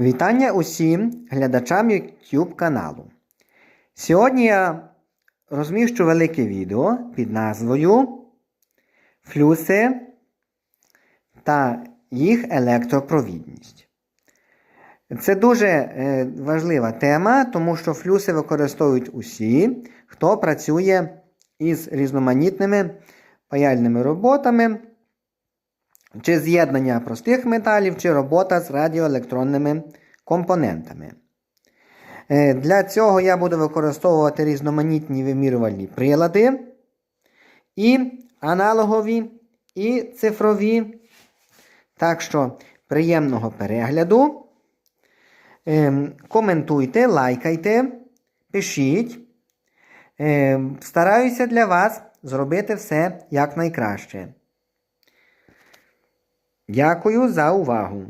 Вітання усім глядачам YouTube каналу. Сьогодні я розміщу велике відео під назвою Флюси та їх електропровідність. Це дуже е, важлива тема, тому що флюси використовують усі, хто працює із різноманітними паяльними роботами, чи з'єднання простих металів, чи робота з радіоелектронними компонентами. Е, Для цього я буду використовувати різноманітні вимірювальні прилади, і аналогові, і цифрові. Так що приємного перегляду. Ем, Коментуйте, лайкайте, пишіть. Ем, Стараюся для вас зробити все якнайкраще. Дякую за увагу!